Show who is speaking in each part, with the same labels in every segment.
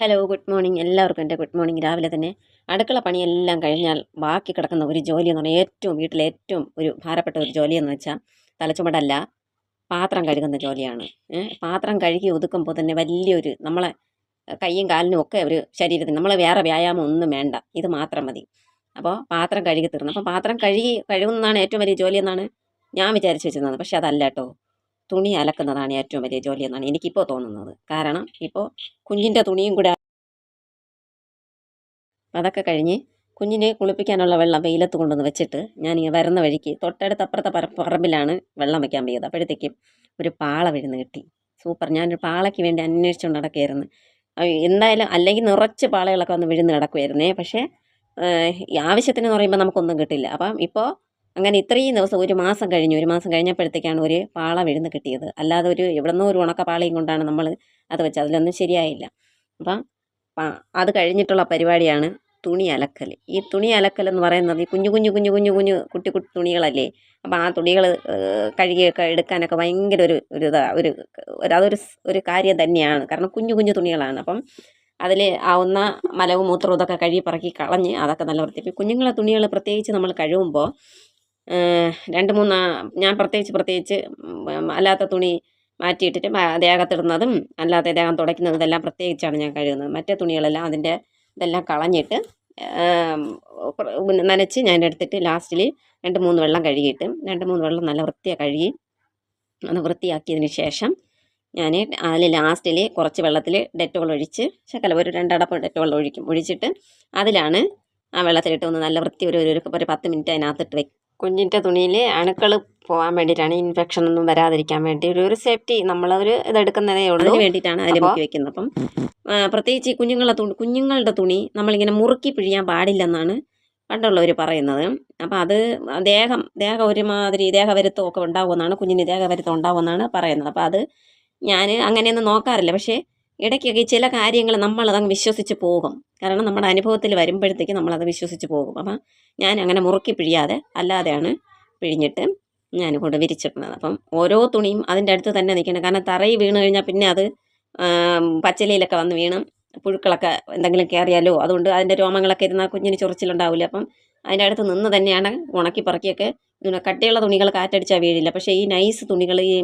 Speaker 1: Hello good morning എല്ലാവർക്കും എന്റെ good morning രാവിലെ തന്നെ അടുക്കള പണിയെല്ലാം കഴിഞ്ഞാൽ ബാക്കി കിടക്കുന്ന ഒരു ജോലി എന്ന് പറഞ്ഞാൽ ഏറ്റവും വീട്ടിലെ ഏറ്റവും ഒരു ഭാരപ്പെട്ട ഒരു ജോലി എന്ന് വെച്ചാൽ തലച്ചുമടല്ല പാത്രം കഴുകുന്ന ജോലിയാണ്. പാത്രം കഴുകി ഒതുക്കുമ്പോൾ തന്നെ വലിയൊരു നമ്മളെ കൈയും കാലിനും ഒക്കെ ഒരു ശരീരത്തിന് നമ്മളെ വേറെ വ്യായാമം ഒന്നും വേണ്ട ഇത് മാത്രം മതി. അപ്പോൾ പാത്രം കഴുകി തീർന്നു. അപ്പോൾ പാത്രം കഴുകി കഴുകുന്നതാണ് ഏറ്റവും വലിയ ജോലി എന്നാണ് ഞാൻ വിചാരിച്ചു വെച്ചിരുന്നത്. പക്ഷേ അതല്ല കേട്ടോ. തുണി അലക്കുന്നതാണ് ഏറ്റവും വലിയ ജോലി എന്നാണ് എനിക്കിപ്പോൾ തോന്നുന്നത്. കാരണം ഇപ്പോൾ കുഞ്ഞിന്റെ തുണിയും കൂടെ അതൊക്കെ കഴിഞ്ഞ് കുഞ്ഞിനെ കുളിപ്പിക്കാനുള്ള വെള്ളം വെയിലത്ത് കൊണ്ടുവന്ന് വെച്ചിട്ട് ഞാനിങ്ങനെ വരുന്ന വഴിക്ക് തൊട്ടടുത്ത് അപ്പുറത്തെ പറ പറമ്പിലാണ് വെള്ളം വയ്ക്കാൻ പോയത് അപ്പോഴത്തേക്കും ഒരു പാള വീഴുന്ന് കിട്ടി. സൂപ്പർ. ഞാനൊരു പാളയ്ക്ക് വേണ്ടി അന്വേഷിച്ചുകൊണ്ട് നടക്കുകയായിരുന്നു. എന്തായാലും അല്ലെങ്കിൽ നിറച്ച് പാളകളൊക്കെ വന്ന് വിഴുന്ന് കിടക്കുമായിരുന്നേ പക്ഷേ ആവശ്യത്തിന് എന്ന് പറയുമ്പോൾ നമുക്കൊന്നും കിട്ടില്ല. അപ്പം ഇപ്പോൾ അങ്ങനെ ഇത്രയും ദിവസം ഒരു മാസം കഴിഞ്ഞു. ഒരു മാസം കഴിഞ്ഞപ്പോഴത്തേക്കാണ് ഒരു പാള വിഴുന്ന് കിട്ടിയത്. അല്ലാതെ ഒരു എവിടുന്നോ ഒരു ഉണക്ക പാളയും കൊണ്ടാണ് നമ്മൾ അത് വെച്ചത്. അതിലൊന്നും ശരിയായില്ല. അപ്പം അത് കഴിഞ്ഞിട്ടുള്ള പരിപാടിയാണ് തുണി അലക്കൽ ഈ തുണി അലക്കൽ എന്ന് പറയുന്നത് ഈ കുഞ്ഞു കുഞ്ഞു കുഞ്ഞു കുഞ്ഞു കുഞ്ഞു കുട്ടി കുട്ടി തുണികളല്ലേ? അപ്പം ആ തുണികൾ കഴുകിയൊക്കെ എടുക്കാനൊക്കെ ഭയങ്കര ഒരു ഒരു ഇതാ ഒരു ഒരു അതൊരു ഒരു കാര്യം തന്നെയാണ്. കാരണം കുഞ്ഞു കുഞ്ഞു തുണികളാണ്. അപ്പം അതിൽ ആവുന്ന മലവും മൂത്രവും ഇതൊക്കെ കഴുകി പറക്കി കളഞ്ഞ് അതൊക്കെ നല്ല വൃത്തി കുഞ്ഞുങ്ങളെ തുണികൾ പ്രത്യേകിച്ച് നമ്മൾ കഴുകുമ്പോൾ രണ്ട് മൂന്ന് ഞാൻ പ്രത്യേകിച്ച് പ്രത്യേകിച്ച് അല്ലാത്ത തുണി മാറ്റിയിട്ടിട്ട് ദേഹത്തിടുന്നതും അല്ലാത്ത ദേഹം തുടയ്ക്കുന്നതും ഇതെല്ലാം പ്രത്യേകിച്ചാണ് ഞാൻ കഴുകുന്നത്. മറ്റേ തുണികളെല്ലാം അതിന്റെ ഇതെല്ലാം കളഞ്ഞിട്ട് നനച്ച് ഞാൻ എടുത്തിട്ട് ലാസ്റ്റിൽ രണ്ട് മൂന്ന് വെള്ളം കഴുകിയിട്ട് രണ്ട് മൂന്ന് വെള്ളം നല്ല വൃത്തിയായി കഴുകി അത് വൃത്തിയാക്കിയതിന് ശേഷം ഞാൻ അതിൽ ലാസ്റ്റിൽ കുറച്ച് വെള്ളത്തിൽ ഡെറ്റോൾ ഒഴിച്ച് ശകലം ഒരു രണ്ടടപ്പ് ഡെറ്റോൾ ഒഴിക്കും ഒഴിച്ചിട്ട് അതിലാണ് ആ വെള്ളത്തിലിട്ട് ഒന്ന് നല്ല വൃത്തി ഒരു ഒരു പത്ത് മിനിറ്റ് അതിനകത്തിട്ട് വെക്കും കുഞ്ഞിന്റെ തുണിയിൽ അണുക്കൾ പോകാൻ വേണ്ടിയിട്ടാണ് ഇൻഫെക്ഷൻ ഒന്നും വരാതിരിക്കാൻ വേണ്ടി ഒരു ഒരു സേഫ്റ്റി നമ്മളൊരു ഇതെടുക്കുന്നതേ ഉള്ളൂ. അതിന് വേണ്ടിയിട്ടാണ് അതിൽ മുക്കി വെക്കുന്നത്. അപ്പം പ്രത്യേകിച്ച് ഈ കുഞ്ഞുങ്ങളെ തുണി കുഞ്ഞുങ്ങളുടെ തുണി നമ്മളിങ്ങനെ മുറുക്കി പിഴിയാൻ പാടില്ലെന്നാണ് പണ്ടുള്ളവർ പറയുന്നത്. അപ്പം അത് ദേഹം ദേഹം ഒരുമാതിരി ദേഹവരുത്തം ഒക്കെ ഉണ്ടാകുമെന്നാണ് കുഞ്ഞിന് ദേഹവരുത്തം ഉണ്ടാകുമെന്നാണ് പറയുന്നത്. അപ്പം അത് ഞാൻ അങ്ങനെയൊന്നും നോക്കാറില്ല. പക്ഷേ ഇടയ്ക്കൊക്കെ ചില കാര്യങ്ങൾ നമ്മളതങ്ങ് വിശ്വസിച്ച് പോകും. കാരണം നമ്മുടെ അനുഭവത്തിൽ വരുമ്പോഴത്തേക്ക് നമ്മളത് വിശ്വസിച്ച് പോകും. അപ്പം ഞാൻ അങ്ങനെ മുറുക്കി പിഴിയാതെ അല്ലാതെയാണ് പിഴിഞ്ഞിട്ട് ഞാൻ കൊണ്ട് വിരിച്ചിടുന്നത്. അപ്പം ഓരോ തുണിയും അതിന്റെ അടുത്ത് തന്നെ നിൽക്കണം കാരണം തറയിൽ വീണ് കഴിഞ്ഞാൽ പിന്നെ അത് പച്ചലയിലൊക്കെ വന്ന് വീണ് പുഴുക്കളൊക്കെ എന്തെങ്കിലും കയറിയാലോ? അതുകൊണ്ട് അതിന്റെ രോമങ്ങളൊക്കെ ഇരുന്നാൽ കുഞ്ഞിന് ചൊറിച്ചിലുണ്ടാവില്ല. അപ്പം അതിന്റെ അടുത്ത് നിന്ന് തന്നെയാണ് ഉണക്കി പറക്കിയൊക്കെ കട്ടിയുള്ള തുണികൾ കാറ്റടിച്ചാൽ വീഴില്ല. പക്ഷേ ഈ നൈസ് തുണികൾ ഈ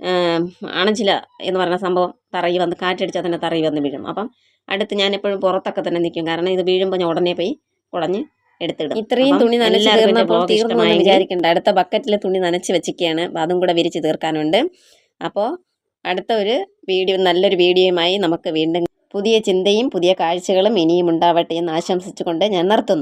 Speaker 1: ആം, ആണച്ചില എന്ന് പറയുന്ന സംഭവം തറയി വന്ന് കാറ്റടിച്ചാൽ തന്നെ തറയി വന്ന് വീഴും. അപ്പം അടുത്ത് ഞാൻ എപ്പോഴും പുറത്തൊക്കെ തന്നെ നിൽക്കും. കാരണം ഇത് വീഴുമ്പോൾ ഞാൻ ഉടനെ പോയി കുളഞ്ഞ് എടുത്തിടും. ഇത്രയും തുണി നനച്ച് തീർന്നപ്പോൾ തീർന്നു വിചാരിക്കേണ്ട. അടുത്ത ബക്കറ്റിൽ തുണി നനച്ച് വെച്ചിരിക്കുകയാണ്. അതും കൂടെ വിരിച്ച് തീർക്കാനുണ്ട്. അപ്പോൾ അടുത്ത ഒരു വീഡിയോ നല്ലൊരു വീഡിയോയുമായി നമുക്ക് വീണ്ടും പുതിയ ചിന്തയും പുതിയ കാഴ്ചകളും ഇനിയും ഉണ്ടാവട്ടെ എന്ന് ആശംസിച്ചുകൊണ്ട് ഞാൻ നിർത്തുന്നു.